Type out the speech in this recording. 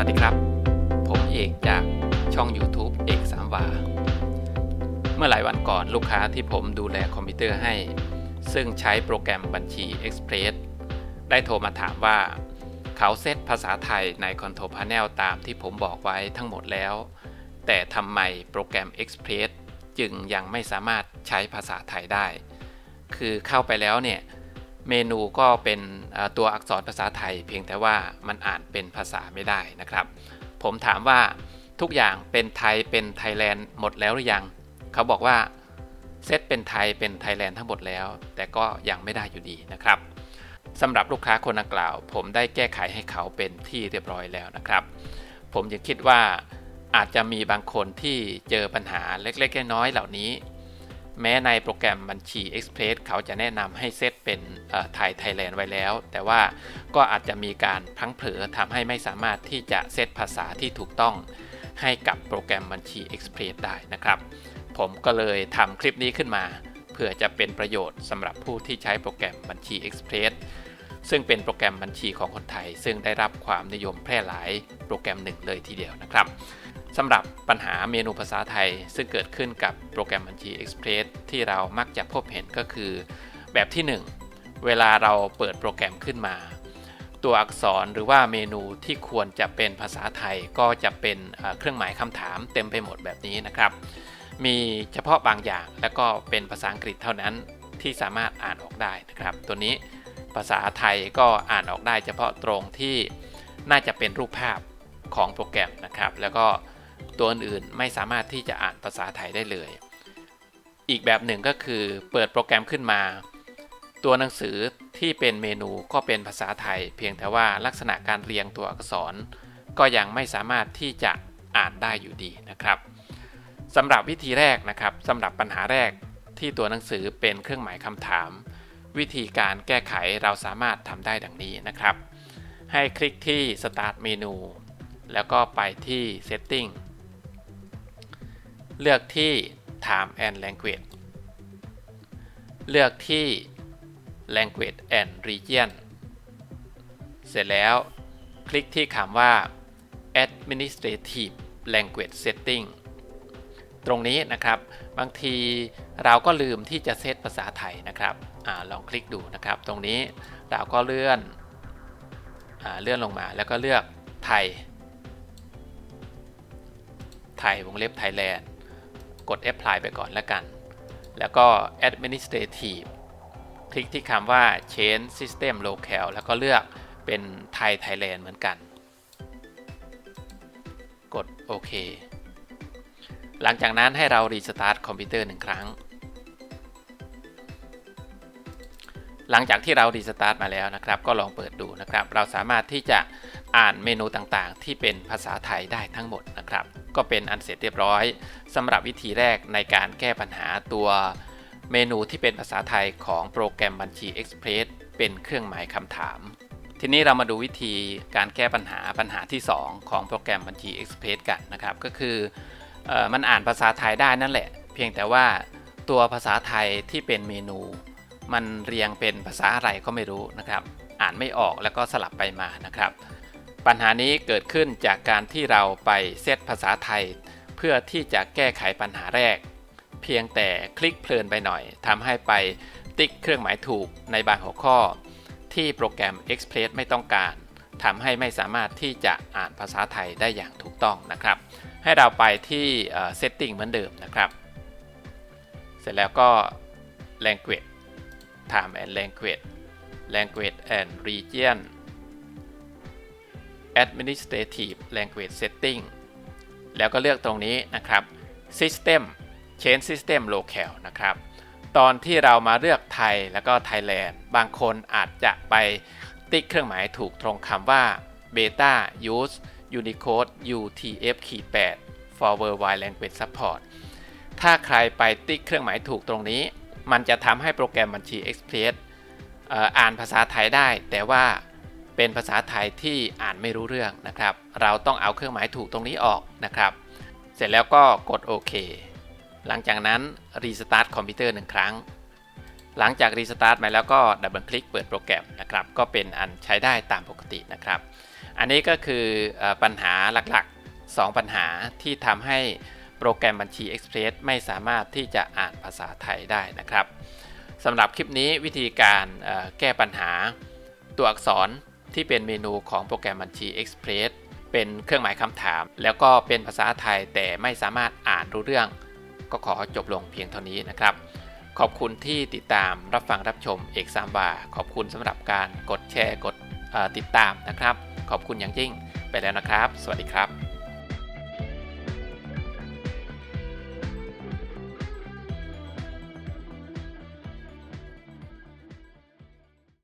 วัสดีครับ ผมเอกจากช่อง YouTube เอกสามวา เมื่อหลายวันก่อนลูกค้าที่ผมดูแลคอมพิวเตอร์ให้ ซึ่งใช้โปรแกรมบัญชี Express ได้โทรมาถามว่า เขาเซตภาษาไทยใน Control Panel ตามที่ผมบอกไว้ทั้งหมดแล้ว แต่ทำไมโปรแกรม Express จึงยังไม่สามารถใช้ภาษาไทยได้ คือเข้าไปแล้วเนี่ย เมนูก็เป็นตัวอักษรภาษาไทย เพียงแต่ว่ามันอ่านเป็นภาษาไม่ได้นะครับ ผมถามว่าทุกอย่างเป็นไทยเป็นไทยแลนด์หมดแล้วหรือยัง เขาบอกว่าเซตเป็นไทยเป็นไทยแลนด์ทั้งหมดแล้ว แต่ก็ยังไม่ได้อยู่ดีนะครับสำหรับลูกค้าคนดังกล่าว ผมได้แก้ไขให้เขาเป็นที่เรียบร้อยแล้วนะครับ ผมยังคิดว่าอาจจะมีบางคนที่เจอปัญหาเล็กๆน้อยๆเหล่านี้ แม้ในโปรแกรมบัญชี Express เขาจะแนะนำให้เซตเป็นไทยไทยแลนด์ไว้แล้ว แต่ว่าก็อาจจะมีการพังเผลอทำให้ไม่สามารถที่จะเซตภาษาที่ถูกต้องให้กับโปรแกรมบัญชี Express ได้นะครับ ผมก็เลยทำคลิปนี้ขึ้นมา เพื่อจะเป็นประโยชน์สำหรับผู้ที่ใช้โปรแกรมบัญชี Express ซึ่งเป็นโปรแกรมบัญชีของคนไทย ซึ่งได้รับความนิยมแพร่หลายโปรแกรมหนึ่งเลยทีเดียวนะครับ สำหรับปัญหาเมนูภาษาไทย ซึ่งเกิดขึ้นกับโปรแกรมบัญชี Express ที่เรามักจะพบเห็นก็คือ แบบที่ 1 เวลาเราเปิดโปรแกรมขึ้นมา ตัวอักษรหรือว่าเมนูที่ควรจะเป็นภาษาไทยก็จะเป็นเครื่องหมายคำถามเต็มไปหมดแบบนี้นะครับ มีเฉพาะบางอย่างและก็เป็นภาษาอังกฤษเท่านั้นที่สามารถอ่านออกได้นะครับ ตัวนี้ภาษาไทยก็อ่านออกได้เฉพาะตรงที่น่าจะเป็นรูปภาพของโปรแกรมนะครับ แล้วก็ ตัวอื่นไม่สามารถที่จะอ่านภาษาไทยได้เลย อีกแบบหนึ่งก็คือเปิดโปรแกรมขึ้นมา ตัวหนังสือที่เป็นเมนูก็เป็นภาษาไทย เพียงแต่ว่าลักษณะการเรียงตัวอักษร ก็ยังไม่สามารถที่จะอ่านได้อยู่ดีนะครับสำหรับวิธีแรกนะครับสำหรับปัญหาแรกที่ตัวหนังสือเป็นเครื่องหมายคำถาม วิธีการแก้ไขเราสามารถทำได้ดังนี้นะครับ ให้คลิกที่ Start เมนูแล้วก็ไปที่ Setting เลือกที่ Time and Language เลือกที่ Language and Region เสร็จแล้ว คลิกที่คำว่า Administrative Language Setting ตรงนี้นะครับบางทีเราก็ลืมที่จะเซตภาษาไทยนะครับอลองคลิกดูนะครับ ตรงนี้เราก็เลื่อนอเลื่อนลงมาแล้วก็เลือกไทย ไทยวงเล็บไทยแลนด์ กด apply ไปก่อนแล้วกัน แล้วก็ administrative คลิกที่คำว่า change system Locale แล้วก็เลือกเป็นไทย Thailand เหมือนกัน กดโอเค หลังจากนั้นให้เรารีสตาร์ทคอมพิวเตอร์หนึ่งครั้ง หลังจากที่เรารีสตาร์ทมาแล้วนะครับ ก็ลองเปิดดูนะครับ เราสามารถที่จะอ่านเมนูต่างๆ ที่เป็นภาษาไทยได้ทั้งหมดนะครับ ก็เป็นอันเสร็จเรียบร้อยสำหรับวิธีแรกในการแก้ปัญหาตัวเมนูที่เป็นภาษาไทยของโปรแกรมบัญชี Express เป็นเครื่องหมายคำถาม ทีนี้เรามาดูวิธีการแก้ปัญหาปัญหาที่ 2 ของโปรแกรมบัญชี Express กันนะครับ ก็คืออมันอ่านภาษาไทยได้นั่นแหละ เพียงแต่ว่าตัวภาษาไทยที่เป็นเมนู มันเรียงเป็นภาษาอะไรก็ไม่รู้นะครับ อ่านไม่ออกแล้วก็สลับไปมานะครับ ปัญหานี้เกิดขึ้นจากการที่เราไปเซตภาษาไทย เพื่อที่จะแก้ไขปัญหาแรก เพียงแต่คลิกเพลินไปหน่อยทำให้ไปติ๊กเครื่องหมายถูกในบางหัวข้อ ที่โปรแกรม Express ไม่ต้องการทำให้ไม่สามารถที่จะอ่านภาษาไทยได้อย่างถูกต้องนะครับ ให้เราไปที่ Setting เหมือนเดิมนะครับ เสร็จแล้วก็ Language Time and Language Language and Region Administrative Language Setting แล้วก็เลือกตรงนี้นะครับ System Change System Locale นะครับ ตอนที่เรามาเลือกไทยแล้วก็ Thailand บางคนอาจจะไปติ๊กเครื่องหมายถูกตรงคำว่า Beta Use Unicode UTF-8 for Worldwide Language Support ถ้าใครไปติ๊กเครื่องหมายถูกตรงนี้ มันจะทำให้โปรแกรมบัญชี Express อ่านภาษาไทยได้ แต่ว่า เป็นภาษาไทยที่อ่านไม่รู้เรื่องนะครับ เราต้องเอาเครื่องหมายถูกตรงนี้ออกนะครับ เสร็จแล้วก็กดโอเคหลังจากนั้นรีสตาร์ทคอมพิวเตอร์หนึ่งครั้ง หลังจากรีสตาร์ทมาแล้วก็ดับเบิลคลิกเปิดโปรแกรมนะครับ ก็เป็นอันใช้ได้ตามปกตินะครับ อันนี้ก็คือปัญหาหลักๆ 2 ปัญหาที่ทำให้โปรแกรมบัญชี Express ไม่สามารถที่จะอ่านภาษาไทยได้นะครับสำหรับคลิปนี้วิธีการแก้ปัญหาตัวอักษร ที่เป็นเมนูของโปรแกรมบัญชี Express เป็นเครื่องหมายคำถาม แล้วก็เป็นภาษาไทยแต่ไม่สามารถอ่านรู้เรื่อง ก็ขอจบลงเพียงเท่านี้นะครับ ขอบคุณที่ติดตามรับฟังรับชมเอกสามบาขอบคุณสำหรับการกดแชร์กดติดตามนะครับ ขอบคุณอย่างยิ่งไปแล้วนะครับ สวัสดีครับ